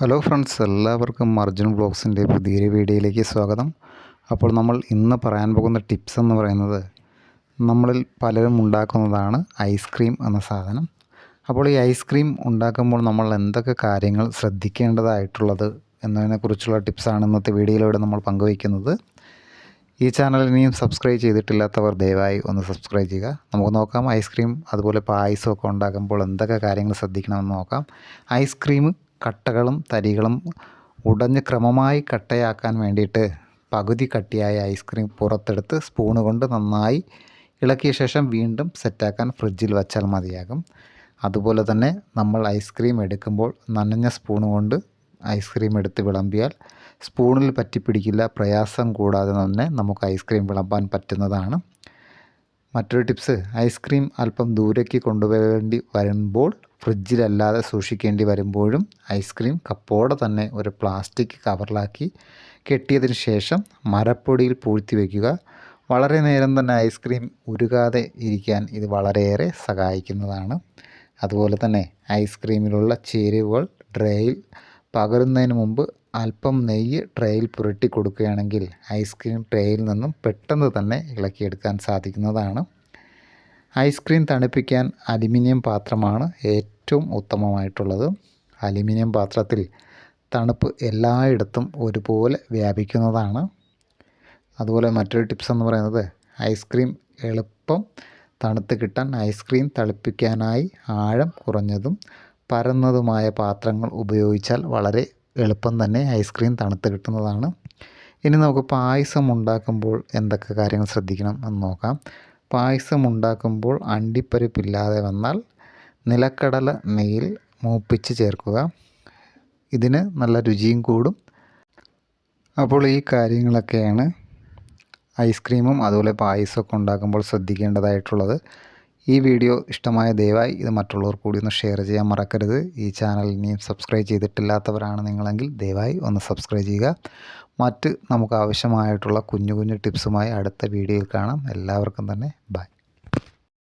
Hello friends എല്ലാവർക്കും അർജുൻ ബ്ലോഗ്സിന്റെ പുതിയൊരു വീഡിയോയിലേക്ക് സ്വാഗതം. അപ്പോൾ നമ്മൾ ഇന്ന് പറയാൻ പോകുന്ന ടിപ്സ് എന്ന് പറയുന്നത് നമ്മളിൽ പലരും ഉണ്ടാക്കുന്നതാണ് ഐസ്ക്രീം എന്ന സാധനം. അപ്പോൾ ഈ ഐസ്ക്രീം ഉണ്ടാക്കുമ്പോൾ നമ്മൾ എന്തൊക്കെ കാര്യങ്ങൾ ശ്രദ്ധിക്കേണ്ടതായിട്ടുള്ളത് എന്നതിനെക്കുറിച്ചുള്ള ടിപ്സാണ് ഇന്നത്തെ വീഡിയോയിലൂടെ നമ്മൾ പങ്കുവയ്ക്കുന്നത്. ഈ ചാനൽ ഇനിയും സബ്സ്ക്രൈബ് ചെയ്തിട്ടില്ലാത്തവർ ദയവായി ഒന്ന് സബ്സ്ക്രൈബ് ചെയ്യുക. നമുക്ക് നോക്കാം ഐസ്ക്രീം അതുപോലെ പായസമൊക്കെ ഉണ്ടാക്കുമ്പോൾ എന്തൊക്കെ കാര്യങ്ങൾ ശ്രദ്ധിക്കണമെന്ന് നോക്കാം. ഐസ്ക്രീം കട്ടകളും തരികളും ഉടഞ്ഞ് ക്രമമായി കട്ടയാക്കാൻ വേണ്ടിയിട്ട് പകുതി കട്ടിയായ ഐസ്ക്രീം പുറത്തെടുത്ത് സ്പൂണ് കൊണ്ട് നന്നായി ഇളക്കിയ ശേഷം വീണ്ടും സെറ്റാക്കാൻ ഫ്രിഡ്ജിൽ വച്ചാൽ മതിയാകും. അതുപോലെ തന്നെ നമ്മൾ ഐസ്ക്രീം എടുക്കുമ്പോൾ നനഞ്ഞ സ്പൂണ് കൊണ്ട് ഐസ്ക്രീം എടുത്ത് വിളമ്പിയാൽ സ്പൂണിൽ പറ്റിപ്പിടിക്കില്ല പ്രയാസം കൂടാതെ തന്നെ നമുക്ക് ഐസ്ക്രീം വിളമ്പാൻ പറ്റുന്നതാണ്. മറ്റൊരു ടിപ്സ് ഐസ്ക്രീം അല്പം ദൂരേക്ക് കൊണ്ടുപോകേണ്ടി വരുമ്പോൾ ഫ്രിഡ്ജിലല്ലാതെ സൂക്ഷിക്കേണ്ടി വരുമ്പോഴും ഐസ്ക്രീം കപ്പോടെ തന്നെ ഒരു പ്ലാസ്റ്റിക് കവറിലാക്കി കെട്ടിയതിന് ശേഷം മരപ്പൊടിയിൽ പൂഴ്ത്തി വയ്ക്കുക. വളരെ നേരം തന്നെ ഐസ്ക്രീം ഉരുകാതെ ഇരിക്കാൻ ഇത് വളരെയേറെ സഹായിക്കുന്നതാണ്. അതുപോലെ തന്നെ ഐസ്ക്രീമിലുള്ള ചേരുവകൾ ട്രേയിൽ പകരുന്നതിന് മുമ്പ് അല്പം നെയ്യ് ട്രേയിൽ പുരട്ടി കൊടുക്കുകയാണെങ്കിൽ ഐസ്ക്രീം ട്രേയിൽ നിന്നും പെട്ടെന്ന് തന്നെ ഇളക്കിയെടുക്കാൻ സാധിക്കുന്നതാണ്. ഐസ്ക്രീം തണുപ്പിക്കാൻ അലുമിനിയം പാത്രമാണ് ഏറ്റവും ഉത്തമമായിട്ടുള്ളത്. അലുമിനിയം പാത്രത്തിൽ തണുപ്പ് എല്ലായിടത്തും ഒരുപോലെ വ്യാപിക്കുന്നതാണ്. അതുപോലെ മറ്റൊരു ടിപ്സ് എന്ന് പറയുന്നത് ഐസ്ക്രീം എളുപ്പം തണുത്ത് കിട്ടാൻ ഐസ്ക്രീം തളിപ്പിക്കാനായി ആഴം കുറഞ്ഞതും പരന്നതുമായ പാത്രങ്ങൾ ഉപയോഗിച്ചാൽ വളരെ എളുപ്പം തന്നെ ഐസ്ക്രീം തണുത്ത് കിട്ടുന്നതാണ്. ഇനി നമുക്ക് പായസം ഉണ്ടാക്കുമ്പോൾ എന്തൊക്കെ കാര്യങ്ങൾ ശ്രദ്ധിക്കണം എന്ന് നോക്കാം. പായസം ഉണ്ടാക്കുമ്പോൾ അണ്ടിപ്പരിപ്പില്ലാതെ വന്നാൽ നിലക്കടല നെയ്യിൽ മൂപ്പിച്ച് ചേർക്കുക. ഇതിന് നല്ല രുചിയും കൂടും. അപ്പോൾ ഈ കാര്യങ്ങളൊക്കെയാണ് ഐസ്ക്രീമും അതുപോലെ പായസമൊക്കെ ഉണ്ടാക്കുമ്പോൾ ശ്രദ്ധിക്കേണ്ടതായിട്ടുള്ളത്. ഈ വീഡിയോ ഇഷ്ടമായ ദയവായി ഇത് മറ്റുള്ളവർ കൂടി ഒന്ന് ഷെയർ ചെയ്യാൻ മറക്കരുത്. ഈ ചാനൽ ഇനിയും സബ്സ്ക്രൈബ് ചെയ്തിട്ടില്ലാത്തവരാണ് നിങ്ങളെങ്കിൽ ദയവായി ഒന്ന് സബ്സ്ക്രൈബ് ചെയ്യുക. മറ്റ് നമുക്ക് ആവശ്യമായിട്ടുള്ള കുഞ്ഞു കുഞ്ഞു ടിപ്സുമായി അടുത്ത വീഡിയോയിൽ കാണാം. എല്ലാവർക്കും തന്നെ ബൈ